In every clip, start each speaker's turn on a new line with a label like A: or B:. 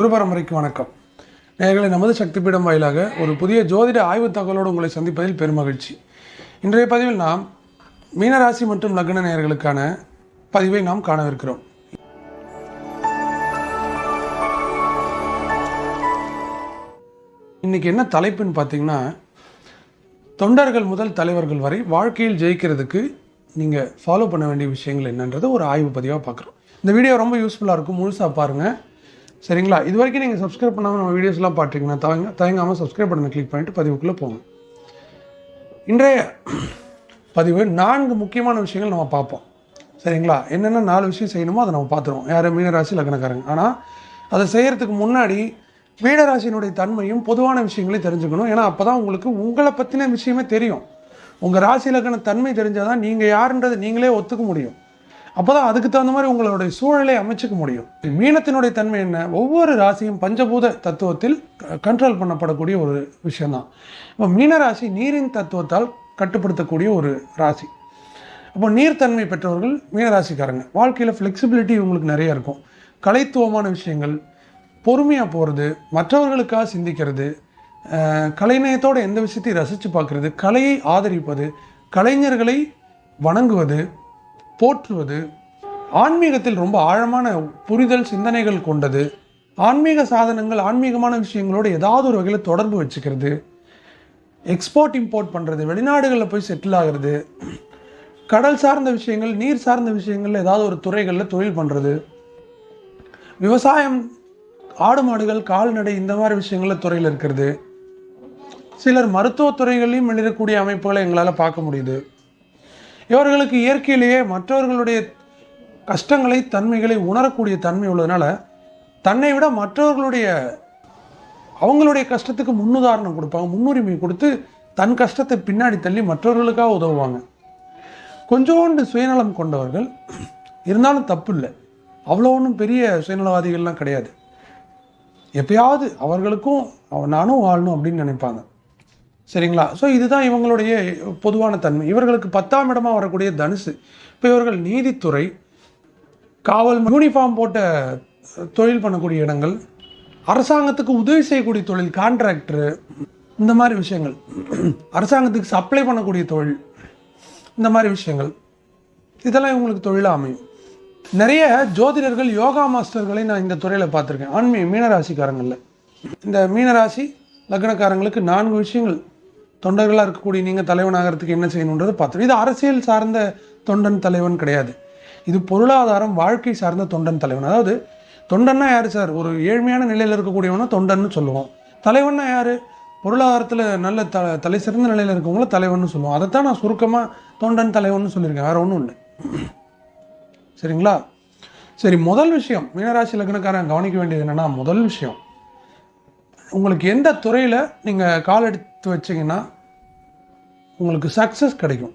A: குரு பரம்பரைக்கு வணக்கம். நேர்களை நமது சக்தி பீடம் வாயிலாக ஒரு புதிய ஜோதிட ஆய்வு தகவலோடு உங்களை சந்திப்பதில் பெருமகிழ்ச்சி இன்றைய பதிவில் நாம் மீனராசி மற்றும் லக்ன நேயர்களுக்கான பதிவை நாம் காணவிருக்கிறோம். இன்னைக்கு என்ன தலைப்புன்னு பார்த்தீங்கன்னா தொண்டர்கள் முதல் தலைவர்கள் வரை வாழ்க்கையில் ஜெயிக்கிறதுக்கு நீங்கள் ஃபாலோ பண்ண வேண்டிய விஷயங்கள் என்னன்றது ஒரு ஆய்வு பதிவாக பார்க்குறோம். இந்த வீடியோ ரொம்ப யூஸ்ஃபுல்லாக இருக்கும். முழுசாக பாருங்கள் சரிங்களா? இது வரைக்கும் நீங்கள் சப்ஸ்கிரைப் பண்ணாமல் நம்ம வீடியோஸ்லாம் பார்த்துருக்கீங்கன்னா தயங்க தயங்காமல் சப்ஸ்கிரைப் பண்ண கிளிக் பண்ணிட்டு பதிவுக்குள்ளே போங்க. இன்றைய பதிவு நான்கு முக்கியமான விஷயங்கள் நம்ம பார்ப்போம். சரிங்களா? என்னென்ன நாலு விஷயம் செய்யணுமோ அதை நம்ம பார்த்துருவோம். யார்? மீனராசி லக்னக்காரங்க. ஆனால் அதை செய்கிறதுக்கு முன்னாடி மீனராசியினுடைய தன்மையும் பொதுவான விஷயங்களையும் தெரிஞ்சுக்கணும். ஏன்னா அப்போ தான் உங்களுக்கு உங்களை பற்றின விஷயமே தெரியும். உங்கள் ராசி லக்ன தன்மை தெரிஞ்சால் தான் நீங்கள் யாருன்றதை நீங்களே ஒத்துக்க முடியும். அப்போ தான் அதுக்கு தகுந்த மாதிரி உங்களுடைய சூழலை அமைச்சுக்க முடியும். மீனத்தினுடைய தன்மை என்ன? ஒவ்வொரு ராசியும் பஞ்சபூத தத்துவத்தில் கண்ட்ரோல் பண்ணப்படக்கூடிய ஒரு விஷயம்தான். இப்போ மீனராசி நீரின் தத்துவத்தால் கட்டுப்படுத்தக்கூடிய ஒரு ராசி. அப்போ நீர்த்தன்மை பெற்றவர்கள் மீனராசிக்காரங்க. வாழ்க்கையில் ஃப்ளெக்சிபிலிட்டி உங்களுக்கு நிறைய இருக்கும். கலைத்துவமான விஷயங்கள் பொறுமையாக போகிறது மற்றவர்களுக்காக சிந்திக்கிறது கலைநயத்தோடு கலைநயத்தோட எந்த விஷயத்தையும் ரசித்து பார்க்குறது கலையை ஆதரிப்பது கலைஞர்களை வணங்குவது போற்றுவது ஆன்மீகத்தில் ரொம்ப ஆழமான புரிதல் சிந்தனைகள் கொண்டது. ஆன்மீக சாதனங்கள் ஆன்மீகமான விஷயங்களோடு ஏதாவது ஒரு வகையில் தொடர்பு வச்சுக்கிறது. எக்ஸ்போர்ட் இம்போர்ட் பண்ணுறது வெளிநாடுகளில் போய் செட்டில் ஆகிறது. கடல் சார்ந்த விஷயங்கள் நீர் சார்ந்த விஷயங்கள் ஏதாவது ஒரு துறைகளில் தொழில் பண்ணுறது விவசாயம் ஆடு மாடுகள் கால்நடை இந்த மாதிரி விஷயங்களில் துறையில் இருக்கிறது. சிலர் மருத்துவத் துறைகளையும் எழுதக்கூடிய அமைப்புகளை எங்களால் பார்க்க முடியுது. இவர்களுக்கு இயற்கையிலேயே மற்றவர்களுடைய கஷ்டங்களை தன்மைகளை உணரக்கூடிய தன்மை உள்ளதுனால தன்னை விட மற்றவர்களுடைய அவங்களுடைய கஷ்டத்துக்கு முன்னுதாரணம் கொடுப்பாங்க முன்னுரிமை கொடுத்து தன் கஷ்டத்தை பின்னாடி தள்ளி மற்றவர்களுக்காக உதவுவாங்க. கொஞ்சோண்டு சுயநலம் கொண்டவர்கள் இருந்தாலும் தப்பு இல்லை அவ்வளோ ஒன்றும் பெரிய சுயநலவாதிகள்லாம் கிடையாது. எப்பயாவது அவர்களுக்கும் அவ- நானும் வாழணும் அப்படின்னு நினைப்பாங்க. சரிங்களா? ஸோ இதுதான் இவங்களுடைய பொதுவான தன்மை. இவர்களுக்கு பத்தாம் இடமாக வரக்கூடிய தனுசு. இப்போ இவர்கள் நீதித்துறை காவல் யூனிஃபார்ம் போட்ட தொழில் பண்ணக்கூடிய இடங்கள் அரசாங்கத்துக்கு உதவி செய்யக்கூடிய தொழில் கான்ட்ராக்டரு இந்த மாதிரி விஷயங்கள். அரசாங்கத்துக்கு சப்ளை பண்ணக்கூடிய தொழில் இந்த மாதிரி விஷயங்கள். இதெல்லாம் இவங்களுக்கு தொழிலாக அமையும். நிறைய ஜோதிடர்கள் யோகா மாஸ்டர்களை நான் இந்த துறையில் பார்த்துருக்கேன். ஆன்மீக மீனராசிக்காரங்களில். இந்த மீனராசி லக்னக்காரங்களுக்கு நான்கு விஷயங்கள். தொண்டர்களாக இருக்கக்கூடிய நீங்கள் தலைவனாகிறதுக்கு என்ன செய்யணுன்றது பார்த்து இது அரசியல் சார்ந்த தொண்டன் தலைவன் கிடையாது. இது பொருளாதாரம் வாழ்க்கை சார்ந்த தொண்டன் தலைவன். அதாவது தொண்டன்னா யார் சார்? ஒரு ஏழ்மையான நிலையில் இருக்கக்கூடியவனா தொண்டன்னு சொல்லுவோம். தலைவன்னா யார்? பொருளாதாரத்தில் நல்ல த தலை சிறந்த நிலையில் இருக்கவங்கள தலைவன் சொல்லுவோம். அதைத்தான் நான் சுருக்கமாக தொண்டன் தலைவன் சொல்லியிருக்கேன். வேறு ஒன்றும் இல்லை. சரிங்களா? சரி முதல் விஷயம் மீனராசி லக்னக்காரன் கவனிக்க வேண்டியது என்னென்னா முதல் விஷயம் உங்களுக்கு எந்த துறையில் நீங்கள் கால் எடுத்து வச்சீங்கன்னா உங்களுக்கு சக்ஸஸ் கிடைக்கும்.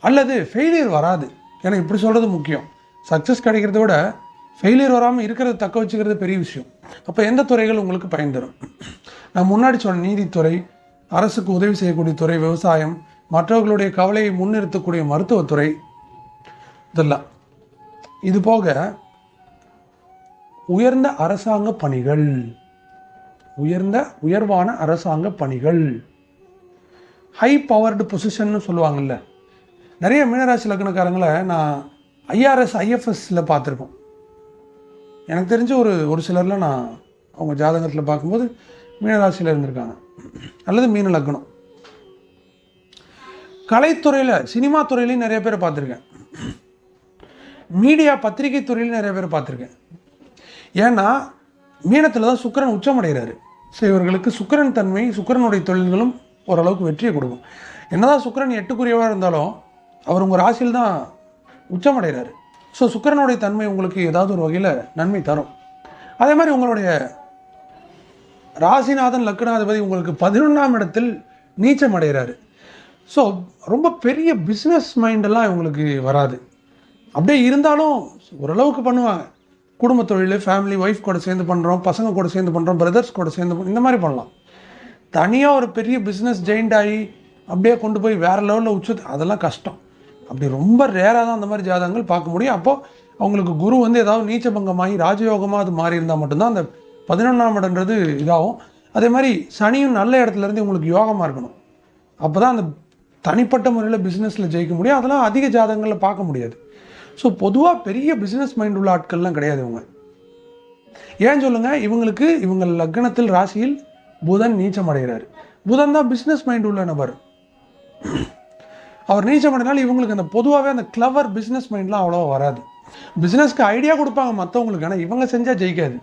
A: அல்லது ஃபெயிலியர் வராது. ஏன்னா இப்படி சொல்கிறது முக்கியம். சக்ஸஸ் கிடைக்கிறத விட ஃபெயிலியர் வராமல் இருக்கிறத தக்க வச்சுக்கிறது பெரிய விஷயம். அப்போ எந்த துறைகள் உங்களுக்கு பயன் தரும்? நான் முன்னாடி சொன்ன நீதித்துறை அரசுக்கு உதவி செய்யக்கூடிய துறை விவசாயம் மற்றவர்களுடைய கவலையை முன்னிறுத்தக்கூடிய மருத்துவத்துறை இதெல்லாம். இது போக உயர்ந்த அரசாங்க பணிகள். உயர்ந்த உயர்வான அரசாங்க பணிகள். ஹை பவர்டு பொசிஷன்னு சொல்லுவாங்கல்ல. நிறைய மீனராசி லக்னக்காரங்களை நான் ஐஆர்எஸ் ஐஎஃப்எஸ்ல பார்த்துருக்கோம் எனக்கு தெரிஞ்ச ஒரு ஒரு சிலரில் நான் அவங்க ஜாதகத்தில் பார்க்கும்போது மீனராசியில் இருந்திருக்காங்க. அல்லது மீன லக்னம். கலைத்துறையில் சினிமா துறையிலையும் நிறைய பேர் பார்த்துருக்கேன். மீடியா பத்திரிகை துறையிலையும் நிறைய பேர் பார்த்துருக்கேன். ஏன்னா மீனத்தில் தான் சுக்கிரன் உச்சமடைகிறாரு. ஸோ இவர்களுக்கு சுக்கிரன் தன்மை சுக்கிரனுடைய தொழில்களும் ஓரளவுக்கு வெற்றியை கொடுக்கும். என்னதான் சுக்கிரன் எட்டுக்குரியவாக இருந்தாலும் அவர் உங்கள் ராசியில் தான் உச்சமடைகிறாரு. ஸோ சுக்கிரனுடைய தன்மை உங்களுக்கு ஏதாவது ஒரு வகையில் நன்மை தரும். அதே மாதிரி உங்களுடைய ராசிநாதன் லக்னாதிபதி உங்களுக்கு பதினொன்றாம் இடத்தில் நீச்சம் அடைகிறாரு ஸோ ரொம்ப பெரிய பிஸ்னஸ் மைண்டெல்லாம் இவங்களுக்கு வராது. அப்படியே இருந்தாலும் ஓரளவுக்கு பண்ணுவாங்க. குடும்ப தொழில் ஃபேமிலி ஒய்ஃப் கூட சேர்ந்து பண்ணுறோம் பசங்க கூட சேர்ந்து பண்ணுறோம் பிரதர்ஸ் கூட சேர்ந்து இந்த மாதிரி பண்ணலாம். தனியாக ஒரு பெரிய பிஸ்னஸ் ஜெயிண்ட் ஆகி அப்படியே கொண்டு போய் வேறு லெவலில் உச்ச அதெல்லாம் கஷ்டம். அப்படி ரொம்ப ரேராக தான் அந்த மாதிரி ஜாதகங்கள் பார்க்க முடியும். அப்போது அவங்களுக்கு குரு வந்து ஏதாவது நீச்சபங்கமாகி ராஜயோகமாக அது மாறி இருந்தால் மட்டும்தான் அந்த பதினொன்றாம் இடன்றது இதாகும். அதே மாதிரி சனியும் நல்ல இடத்துலேருந்து உங்களுக்கு யோகமாக இருக்கணும். அப்போ தான் அந்த தனிப்பட்ட முறையில் பிஸ்னஸில் ஜெயிக்க முடியும். அதெல்லாம் அதிக ஜாதகங்களில் பார்க்க முடியாது. ஸோ பொதுவாக பெரிய பிஸ்னஸ் மைண்ட் உள்ள ஆட்கள்லாம் கிடையாது இவங்க. ஏன் சொல்லுங்கள் இவங்களுக்கு இவங்க லக்னத்தில் ராசியில் புதன் நீச்சம் அடைகிறாரு. புதன் தான் பிஸ்னஸ் மைண்ட் உள்ள நபர். அவர் நீச்சம் அடைனால இவங்களுக்கு அந்த பொதுவாகவே அந்த கிளவர் பிஸ்னஸ் மைண்ட்லாம் அவ்வளோவா வராது. பிஸ்னஸ்க்கு ஐடியா கொடுப்பாங்க மற்றவங்களுக்கு ஆனால் இவங்க செஞ்சால் ஜெயிக்காது.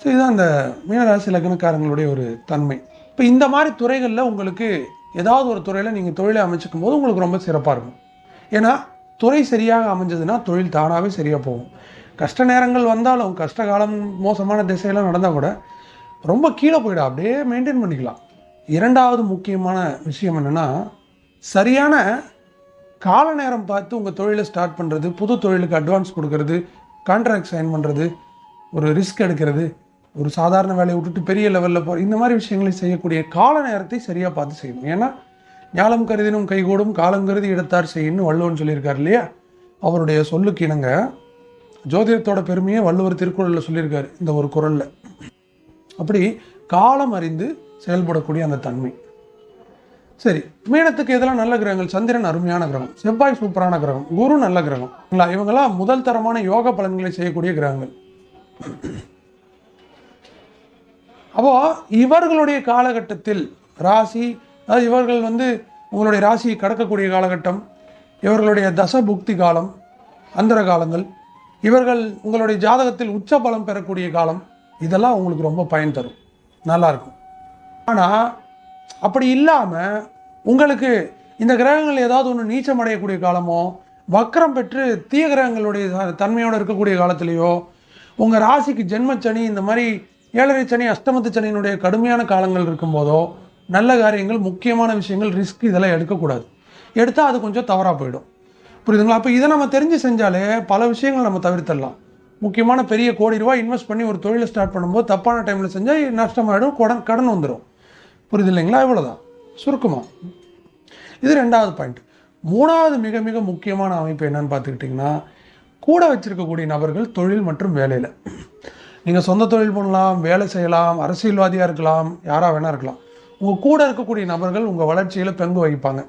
A: ஸோ இதுதான் அந்த மீனராசி லக்னக்காரங்களுடைய ஒரு தன்மை. இப்போ இந்த மாதிரி துறைகளில் உங்களுக்கு ஏதாவது ஒரு துறையில் நீங்கள் தொழிலை அமைச்சிக்கும் போது உங்களுக்கு ரொம்ப சிறப்பாக இருக்கும். ஏன்னா துறை சரியாக அமைஞ்சதுன்னா தொழில் தானாகவே சரியாக போகும். கஷ்ட நேரங்கள் வந்தாலும் கஷ்ட காலம் மோசமான திசையெல்லாம் நடந்தால் கூட ரொம்ப கீழே போயிடும் அப்படியே மெயின்டைன் பண்ணிக்கலாம். இரண்டாவது முக்கியமான விஷயம் என்னென்னா சரியான கால நேரம் பார்த்து உங்கள் தொழிலை ஸ்டார்ட் பண்ணுறது புது தொழிலுக்கு அட்வான்ஸ் கொடுக்கறது கான்ட்ராக்ட் சைன் பண்ணுறது ஒரு ரிஸ்க் எடுக்கிறது ஒரு சாதாரண வேலையை விட்டுட்டு பெரிய லெவலில் போ இந்த மாதிரி விஷயங்களை செய்யக்கூடிய கால நேரத்தை சரியாக பார்த்து செய்யணும். ஏன்னா ஞாலம் கருதினும் கைகூடும் காலம் கருதி எடுத்தார் செய்யணும்னு வள்ளுவன் சொல்லியிருக்கார் இல்லையா? அவருடைய சொல்லுக்கு இணங்க ஜோதிடத்தோட பெருமையை வள்ளுவர் திருக்குறளில் சொல்லியிருக்காரு இந்த ஒரு குரலில் அப்படி காலம் அறிந்து செயல்படக்கூடிய அந்த தன்மை. சரி மீனத்துக்கு இதெல்லாம் நல்ல கிரகங்கள்? சந்திரன் அருமையான கிரகம் செவ்வாய் சூப்பரான கிரகம் குரு நல்ல கிரகம். இவங்களாம் இவங்கெல்லாம் முதல் தரமான யோக பலன்களை செய்யக்கூடிய கிரகங்கள். அப்போ இவர்களுடைய காலகட்டத்தில் ராசி அதாவது இவர்கள் வந்து உங்களுடைய ராசியை கடக்கக்கூடிய காலகட்டம் இவர்களுடைய தச புக்தி காலம் அந்தர காலங்கள் இவர்கள் உங்களுடைய ஜாதகத்தில் உச்ச பலம் பெறக்கூடிய காலம் இதெல்லாம் உங்களுக்கு ரொம்ப பயன் தரும். நல்லாயிருக்கும் ஆனால் அப்படி இல்லாமல் உங்களுக்கு இந்த கிரகங்கள் ஏதாவது ஒன்று நீச்சம் அடையக்கூடிய காலமோ வக்கரம் பெற்று தீய கிரகங்களுடைய தன்மையோடு இருக்கக்கூடிய காலத்திலேயோ உங்கள் ராசிக்கு ஜென்மச்சனி இந்த மாதிரி ஏழரை சனி அஷ்டமத்து சனியினுடைய கடுமையான காலங்கள் இருக்கும்போதோ நல்ல காரியங்கள் முக்கியமான விஷயங்கள் ரிஸ்க் இதெல்லாம் எடுக்கக்கூடாது. எடுத்தால் அது கொஞ்சம் தவறாக போயிடும். புரியுதுங்களா? அப்போ இதை நம்ம தெரிஞ்சு செஞ்சாலே பல விஷயங்கள் நம்ம தவிர்த்தரலாம் முக்கியமான பெரிய கோடி ரூபாய் இன்வெஸ்ட் பண்ணி ஒரு தொழிலை ஸ்டார்ட் பண்ணும்போது தப்பான டைமில் செஞ்சால் நஷ்டமாயிடும் கடன் கடன் வந்துடும் புரியுது இல்லைங்களா இவ்வளோதான் சுருக்கமாக இது ரெண்டாவது பாயிண்ட் மூணாவது மிக மிக முக்கியமான அமைப்பு என்னன்னு பார்த்துக்கிட்டிங்கன்னா கூட வச்சுருக்கக்கூடிய நபர்கள் தொழில் மற்றும் வேலையில். நீங்கள் சொந்த தொழில் பண்ணலாம் வேலை செய்யலாம் அரசியல்வாதியாக இருக்கலாம் யாராக வேணால் இருக்கலாம். உங்கள் கூட இருக்கக்கூடிய நபர்கள் உங்கள் வளர்ச்சியில் பங்கு வகிப்பாங்க.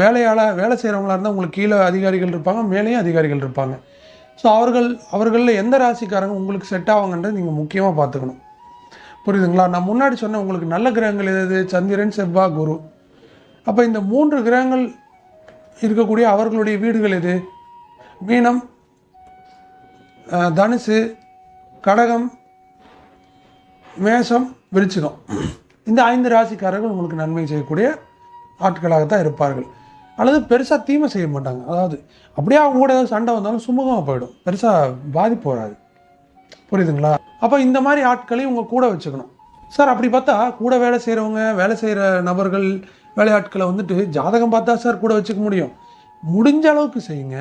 A: வேலையால் வேலை செய்கிறவங்களா இருந்தால் உங்களுக்கு கீழே அதிகாரிகள் இருப்பாங்க மேலேயும் அதிகாரிகள் இருப்பாங்க. ஸோ அவர்கள் அவர்களில் எந்த ராசிக்காரங்க உங்களுக்கு செட் ஆவாங்கன்றது நீங்கள் முக்கியமாக பார்த்துக்கணும். புரியுதுங்களா? நான் முன்னாடி சொன்ன உங்களுக்கு நல்ல கிரகங்கள் எது? சந்திரன் செவ்வா குரு. அப்போ இந்த மூன்று கிரகங்கள் இருக்கக்கூடிய அவர்களுடைய வீடுகள் எது? மீனம் தனுசு கடகம் மேஷம் விருச்சிகம். இந்த ஐந்து ராசிக்காரர்கள் உங்களுக்கு நன்மை செய்யக்கூடிய ஆட்களாகத்தான் இருப்பார்கள். அல்லது பெருசாக தீமை செய்ய மாட்டாங்க. அதாவது அப்படியே அவங்க கூட ஏதாவது சண்டை வந்தாலும் சுமூகமாக போயிடும். பெருசாக பாதிப்பு வராது. புரியுதுங்களா? அப்போ இந்த மாதிரி ஆட்களையும் உங்கள் கூட வச்சுக்கணும். சார் அப்படி பார்த்தா கூட வேலை செய்கிறவங்க வேலை செய்கிற நபர்கள் வேலையாட்களை வந்துட்டு ஜாதகம் பார்த்தா சார் கூட வச்சுக்க முடியும். முடிஞ்ச அளவுக்கு செய்யுங்க.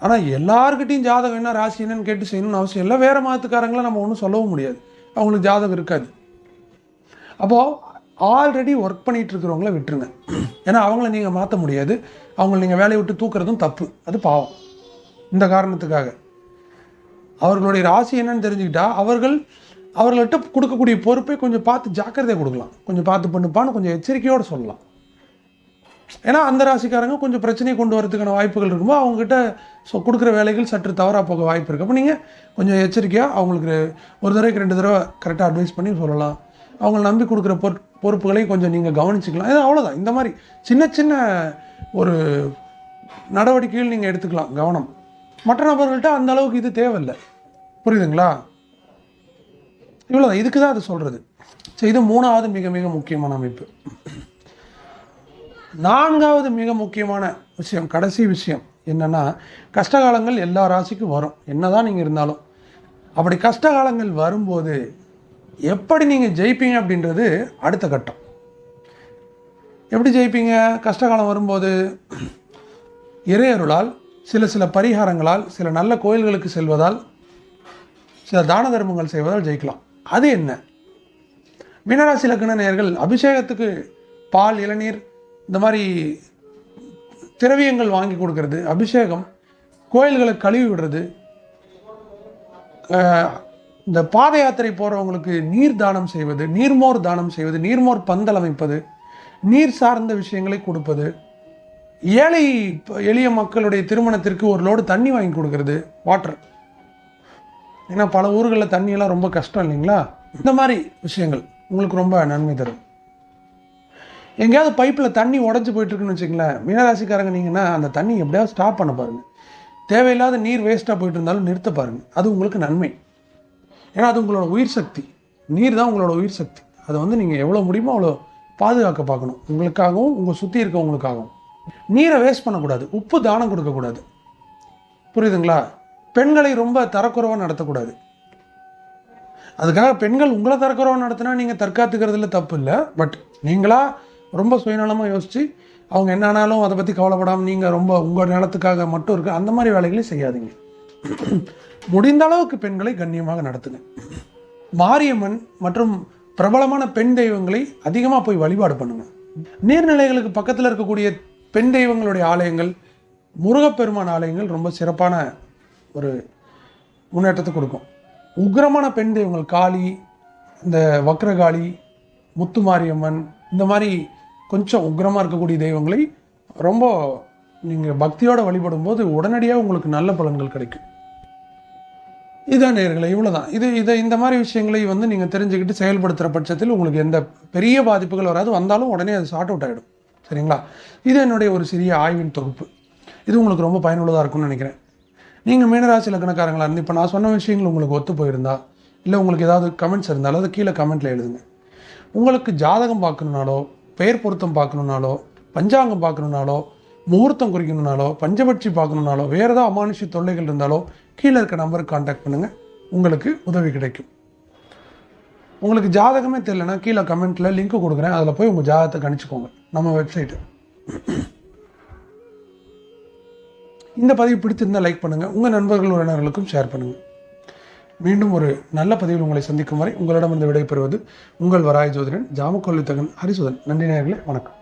A: ஆனால் எல்லாருக்கிட்டையும் ஜாதகம் என்ன ராசி என்னன்னு கேட்டு செய்யணும்னு அவசியம் இல்லை. வேறு மதத்துக்காரங்களாம் நம்ம ஒன்றும் சொல்லவும் முடியாது. அவங்களுக்கு ஜாதகம் இருக்காது. அப்போது ஆல்ரெடி ஒர்க் பண்ணிகிட்டு இருக்கிறவங்கள விட்டுருங்க. ஏன்னா அவங்கள நீங்கள் மாற்ற முடியாது. அவங்கள நீங்கள் வேலையை விட்டு தூக்குறதும் தப்பு. அது பாவம். இந்த காரணத்துக்காக. அவர்களுடைய ராசி என்னன்னு தெரிஞ்சுக்கிட்டா அவர்கள் அவர்கள்ட்ட கொடுக்கக்கூடிய பொறுப்பை கொஞ்சம் பார்த்து ஜாக்கிரதையாக கொடுக்கலாம். கொஞ்சம் பார்த்து பண்ணுப்பான்னு கொஞ்சம் எச்சரிக்கையோடு சொல்லலாம். ஏன்னா அந்த ராசிக்காரங்க கொஞ்சம் பிரச்சனையை கொண்டு வரதுக்கான வாய்ப்புகள் இருக்கும்போது அவங்ககிட்ட ஸோ கொடுக்குற வேலைகள் சற்று தவறாக போக வாய்ப்பு இருக்குது அப்போ நீங்கள் கொஞ்சம் எச்சரிக்கையாக அவங்களுக்கு ஒரு தடவைக்கு ரெண்டு தடவை கரெக்டாக அட்வைஸ் பண்ணி சொல்லலாம். அவங்கள நம்பி கொடுக்குற பொற் பொறுப்புகளையும் கொஞ்சம் நீங்கள் கவனிச்சிக்கலாம். இது அவ்வளோதான் இந்த மாதிரி சின்ன சின்ன ஒரு நடவடிக்கைகள் நீங்கள் எடுத்துக்கலாம் கவனம். மற்ற நபர்கள்ட்ட அந்த அளவுக்கு இது தேவையில்லை. புரியுதுங்களா? இவ்வளோதான் இதுக்கு தான் அது சொல்கிறது சரி இது மூணாவது மிக மிக முக்கியமான அமைப்பு. நான்காவது மிக முக்கியமான விஷயம் கடைசி விஷயம் என்னன்னா கஷ்டகாலங்கள் எல்லா ராசிக்கும் வரும். என்னதான் நீங்கள் இருந்தாலும். அப்படி கஷ்டகாலங்கள் வரும்போது எப்படி நீங்கள் ஜெயிப்பீங்க அப்படின்றது அடுத்த கட்டம். எப்படி ஜெயிப்பீங்க? கஷ்டகாலம் வரும்போது இறையருளால் சில சில பரிகாரங்களால் சில நல்ல கோயில்களுக்கு செல்வதால் சில தான தர்மங்கள் செய்வதால் ஜெயிக்கலாம். அது என்ன? மீனராசி லக்ன நேர்கள் அபிஷேகத்துக்கு பால் இளநீர் இந்த மாதிரி திரவியங்கள் வாங்கி கொடுக்கறது அபிஷேகம் கோயில்களை கழுவி விடுறது இந்த பாத யாத்திரை போகிறவங்களுக்கு நீர் தானம் செய்வது நீர்மோர் தானம் செய்வது நீர்மோர் பந்தல் அமைப்பது நீர் சார்ந்த விஷயங்களை கொடுப்பது ஏழை எளிய மக்களுடைய திருமணத்திற்கு ஒரு லோடு தண்ணி வாங்கி கொடுக்கறது வாட்டர் ஏன்னா பல ஊர்களில் தண்ணியெல்லாம் ரொம்ப கஷ்டம் இல்லைங்களா? இந்த மாதிரி விஷயங்கள் உங்களுக்கு ரொம்ப நன்மை தரும். எங்கேயாவது பைப்பில் தண்ணி உடஞ்சி போயிட்டுருக்குன்னு வச்சுங்களேன் மீனராசிக்காரங்க நீங்கன்னா அந்த தண்ணி எப்படியாவது ஸ்டாப் பண்ண பாருங்கள் தேவையில்லாத நீர் வேஸ்ட்டாக போயிட்டு இருந்தாலும் நிறுத்த பாருங்கள் அது உங்களுக்கு நன்மை. ஏன்னா அது உங்களோட உயிர் சக்தி. நீர் தான் உங்களோட உயிர் சக்தி. அதை வந்து நீங்கள் எவ்வளோ முடியுமோ அவ்வளோ பாதுகாக்க பார்க்கணும். உங்களுக்காகவும் உங்கள் சுற்றி இருக்கவங்களுக்காகவும். நீரை வேஸ்ட் பண்ணக்கூடாது. உப்பு தானம் கொடுக்கக்கூடாது. புரியுதுங்களா? பெண்களை ரொம்ப தரக்குறைவாக நடத்தக்கூடாது. அதுக்காக பெண்கள் உங்களை தரக்குறைவாக நடத்தினா நீங்கள் தற்காத்துக்கிறதுல தப்பு இல்லை. பட் நீங்களா ரொம்ப சுயநலமாக யோசித்து அவங்க என்ன ஆனாலும் அதை பற்றி கவலைப்படாமல் நீங்கள் ரொம்ப உங்கள் நிலத்துக்காக மட்டும் இருக்க அந்த மாதிரி வேலைகளையும் செய்யாதீங்க. முடிந்த அளவுக்கு பெண்களை கண்ணியமாக நடத்துங்க. மாரியம்மன் மற்றும் பிரபலமான பெண் தெய்வங்களை அதிகமாக போய் வழிபாடு பண்ணுங்க. நீர்நிலைகளுக்கு பக்கத்தில் இருக்கக்கூடிய பெண் தெய்வங்களுடைய ஆலயங்கள் முருகப்பெருமான் ஆலயங்கள் ரொம்ப சிறப்பான ஒரு முன்னேற்றத்தை கொடுக்கும். உக்கிரமான பெண் தெய்வங்கள் காளி இந்த வக்ரகாளி முத்துமாரியம்மன் இந்த மாதிரி கொஞ்சம் உக்கிரமாக இருக்கக்கூடிய தெய்வங்களை ரொம்ப நீங்கள் பக்தியோடு வழிபடும் போது உடனடியாக உங்களுக்கு நல்ல பலன்கள் கிடைக்கும். இதான் நேர்களை இவ்வளோதான் இது இதை இந்த மாதிரி விஷயங்களை வந்து நீங்கள் தெரிஞ்சுக்கிட்டு செயல்படுத்துகிற பட்சத்தில் உங்களுக்கு எந்த பெரிய பாதிப்புகள் வராது. வந்தாலும் உடனே அது ஷார்ட் அவுட் ஆகிடும் சரிங்களா? இது என்னுடைய ஒரு சிறிய ஆய்வின் தொகுப்பு. இது உங்களுக்கு ரொம்ப பயனுள்ளதாக இருக்கும்னு நினைக்கிறேன். நீங்கள் மீனராசி லக்னக்காரங்களா இருந்து இப்போ நான் சொன்ன விஷயங்கள் உங்களுக்கு ஒத்து போயிருந்தா இல்லை உங்களுக்கு ஏதாவது கமெண்ட்ஸ் இருந்தாலும் அதை கீழே கமெண்ட்டில் எழுதுங்க. உங்களுக்கு ஜாதகம் பார்க்கணுனாலோ பெயர் பொருத்தம் பார்க்கணுனாலோ பஞ்சாங்கம் பார்க்கணுனாலோ முகூர்த்தம் குறிக்கணுனாலோ பஞ்சபட்சி பார்க்கணுனாலோ வேறு ஏதாவது அமானுஷ தொல்லைகள் இருந்தாலோ கீழே இருக்க நம்பருக்கு காண்டாக்ட் பண்ணுங்கள் உங்களுக்கு உதவி கிடைக்கும். உங்களுக்கு ஜாதகமே தெரியலனா கீழே கமெண்ட்டில் லிங்க் கொடுக்குறேன். அதில் போய் உங்கள் ஜாதகத்தை கணிச்சுக்கோங்க. நம்ம வெப்சைட்டு இந்த பதிவு பிடித்திருந்தால் லைக் பண்ணுங்கள் உங்கள் நண்பர்கள் உறவினர்களுக்கும் ஷேர் பண்ணுங்கள் மீண்டும் ஒரு நல்ல பதிவில் உங்களை சந்திக்கும் வரை உங்களிடம் இந்த விடைபெறுவது உங்கள் வராய் ஜோதிடன் ஜாமக்கொல்லி தகன் ஹரிசுதன். நன்றி நேர்களே வணக்கம்.